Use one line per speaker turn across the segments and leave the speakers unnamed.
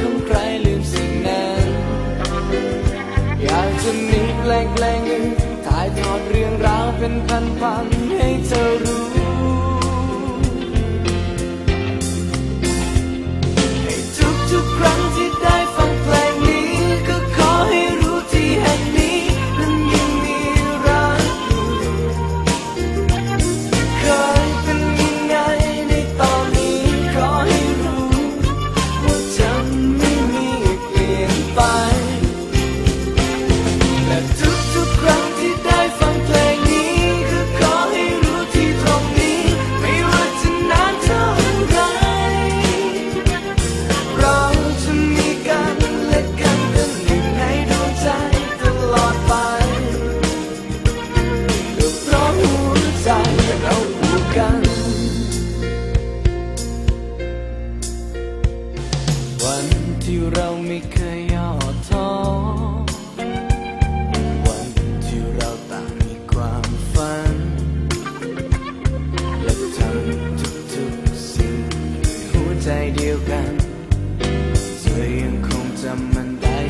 ของใครลืมสิ่งนั้น อยากจะมีแปลงแปลงหนึ่งถ่ายทอดเรื่องราวเป็นพันๆให้เธอรู้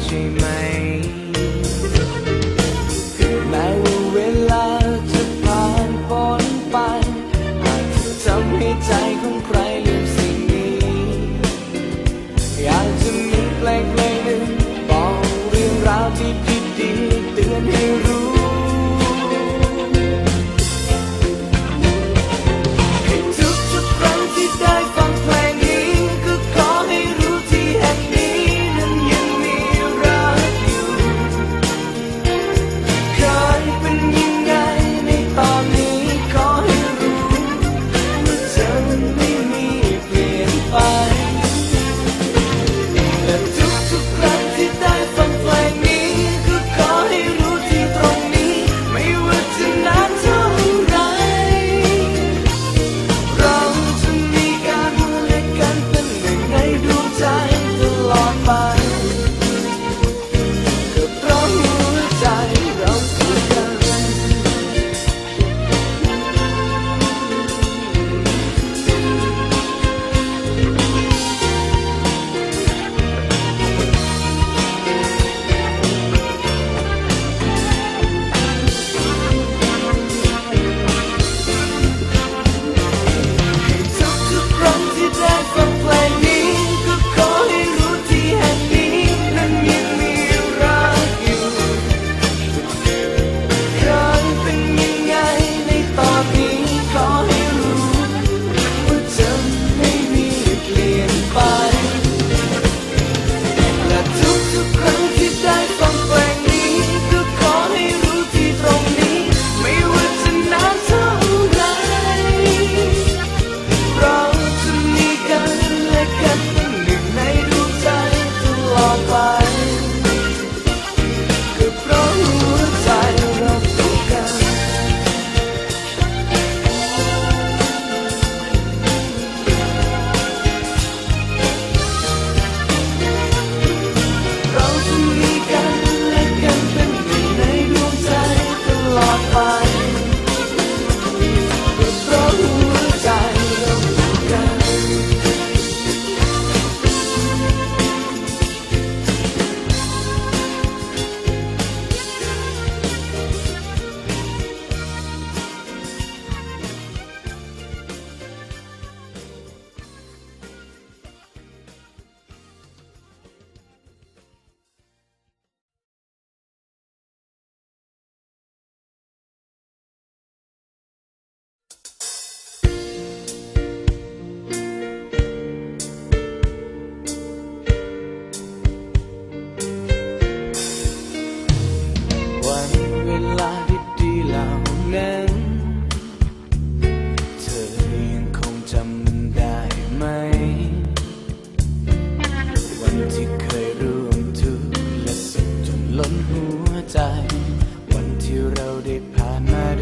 ใช่ไหม แม้ว่าเวลาจะผ่านพ้นไป อาจจะทำให้ใจของใครลืมสิ่งนี้ อยากจะมีเพลงเพลงหนึ่งบอกเรื่องราวที่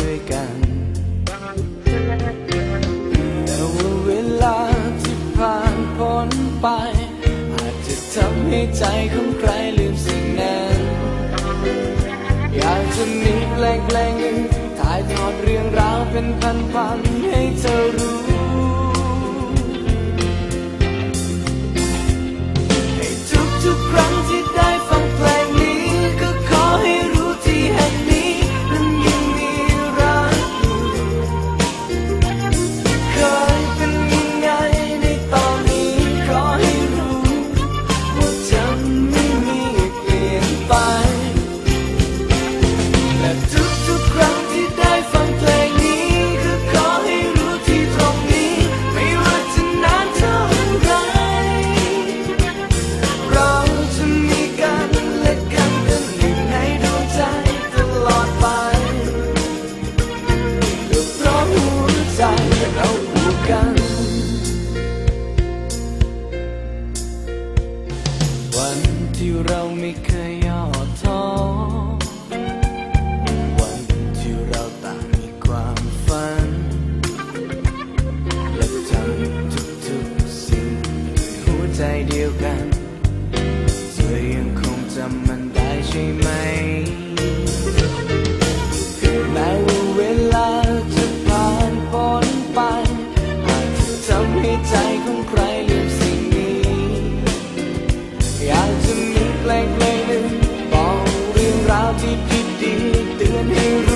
ด้วยกัน แต่ว่าเวลาที่ผ่านพ้นไป อาจจะทำให้ใจของใครลืมสิ่งนั้น อยากจะมีแปลงๆหนึ่งถ่ายทอดเรื่องราวเป็นพันๆให้เธอรู้ ได้ใช่ไหม แม้ว่าเวลาจะผ่านพ้นไป หากจะทำให้ใจของใครลืมสิ่งนี้ อยากจะมีเพลงเพลงหนึ่งบอกเรื่องราวที่ดีๆเตือนให้